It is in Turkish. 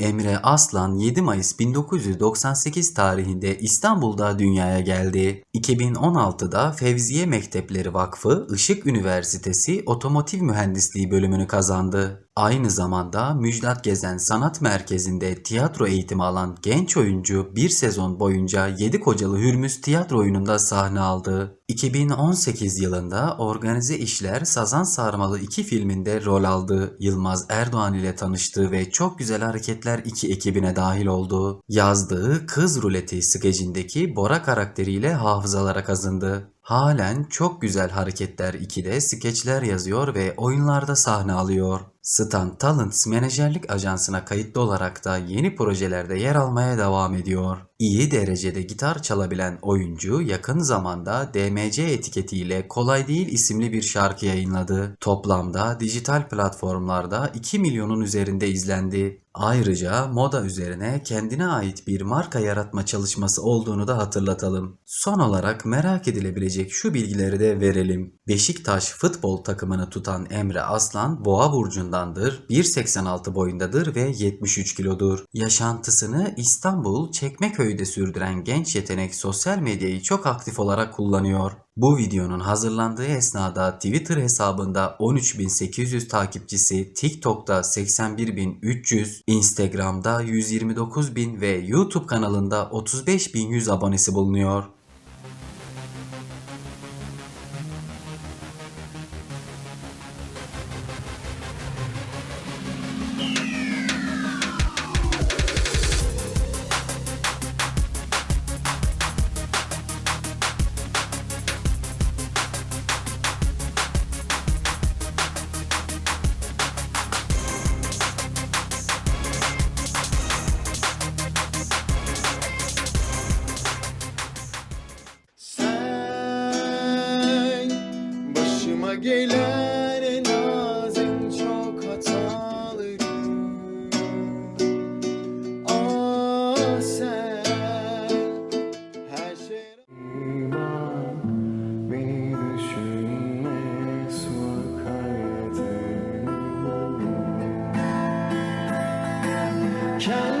Emre Aslan 7 Mayıs 1998 tarihinde İstanbul'da dünyaya geldi. 2016'da Fevziye Mektepleri Vakfı Işık Üniversitesi Otomotiv Mühendisliği bölümünü kazandı. Aynı zamanda Müjdat Gezen Sanat Merkezi'nde tiyatro eğitimi alan genç oyuncu bir sezon boyunca Yedi Kocalı Hürmüz tiyatro oyununda sahne aldı. 2018 yılında Organize İşler Sazan Sarmalı 2 filminde rol aldı. Yılmaz Erdoğan ile tanıştı ve Çok Güzel Hareketler 2 ekibine dahil oldu. Yazdığı Kız Ruleti skecindeki Bora karakteriyle hafızalara kazındı. Halen Çok Güzel Hareketler 2'de skeçler yazıyor ve oyunlarda sahne alıyor. Stan Talents menajerlik ajansına kayıtlı olarak da yeni projelerde yer almaya devam ediyor. İyi derecede gitar çalabilen oyuncu yakın zamanda DMC etiketiyle Kolay Değil isimli bir şarkı yayınladı. Toplamda dijital platformlarda 2 milyonun üzerinde izlendi. Ayrıca moda üzerine kendine ait bir marka yaratma çalışması olduğunu da hatırlatalım. Son olarak merak edilebilecek şu bilgileri de verelim. Beşiktaş futbol takımını tutan Emre Aslan Boğa burcundandır, 1.86 boyundadır ve 73 kilodur. Yaşantısını İstanbul Çekmeköy'de sürdüren genç yetenek sosyal medyayı çok aktif olarak kullanıyor. Bu videonun hazırlandığı esnada Twitter hesabında 13.800 takipçisi, TikTok'ta 81.300, Instagram'da 129.000 ve YouTube kanalında 35.100 abonesi bulunuyor. Gölgelere nazın çok hatalı Ah sen her şey Beni düşünmek sokar Kendi